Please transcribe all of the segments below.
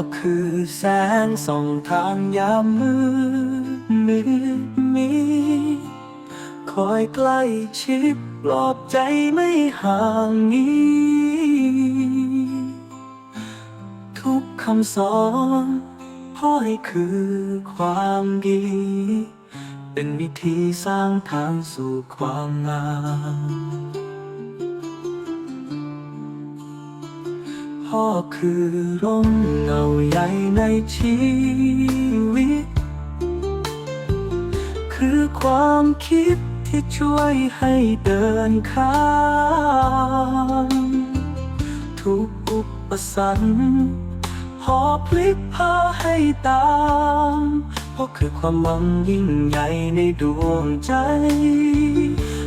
กคือแสงส่องทางยามมืดมืดมีคอยใกล้ชิดปลอบใจไม่ห่างนี้ ทุกคำสอนพ่อให้คือความดี เป็นวิธีสร้างทางสู่ความงาม พ่อคือร่มเงาใหญ่ในชีวิต คือความคิดที่ช่วยให้เดินข้ามทุกอุปสรรคพอพลิกพาให้ตามเพราะคือความหวังยิ่งใหญ่ในดวงใจ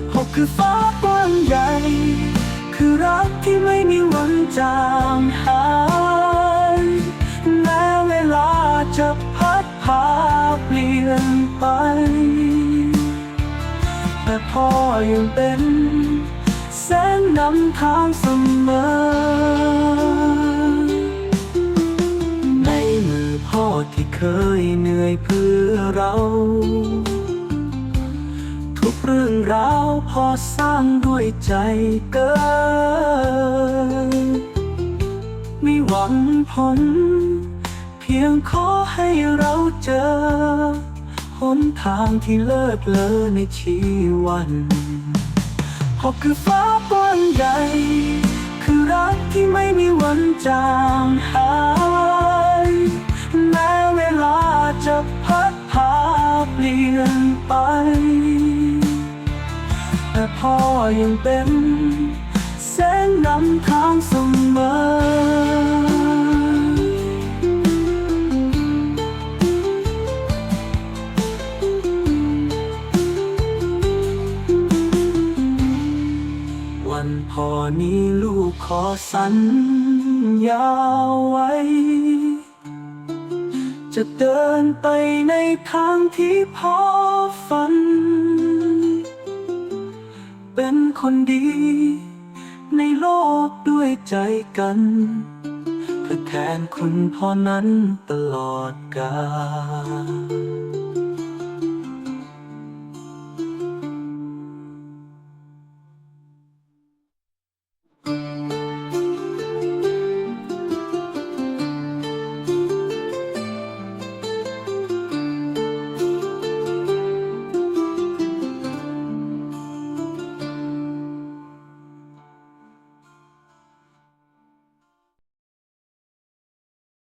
เพราะคือฟ้ากว้างใหญ่ คือรักที่ไม่มีวันจางหายแม้เวลาจะพัดพาเปลี่ยนไป แต่พ่อยังเป็นแสงนำทางเสมอ ในมือพ่อที่เคยเหนื่อยเพื่อเรา เรื่องราวพอสร้างด้วยใจเกินไม่หวังผล เพียงขอให้เราเจอ หนทางที่เลิศเลอในชีวันพราะคือฟ้ากว้างใหญ่คือรักที่ไม่มีวันจางหายแม้เวลาจะพัดพาเปลี่ยนไป พ่อยังเป็นแสงนำทางเสมอวันพอนี้ลูกขอสัญญาไว้ จะเดินไปในทางที่พ่อฝัน เป็นคนดี ในโลกด้วยใจกัน เพื่อแทนคุณพ่อนั้นตลอดกาล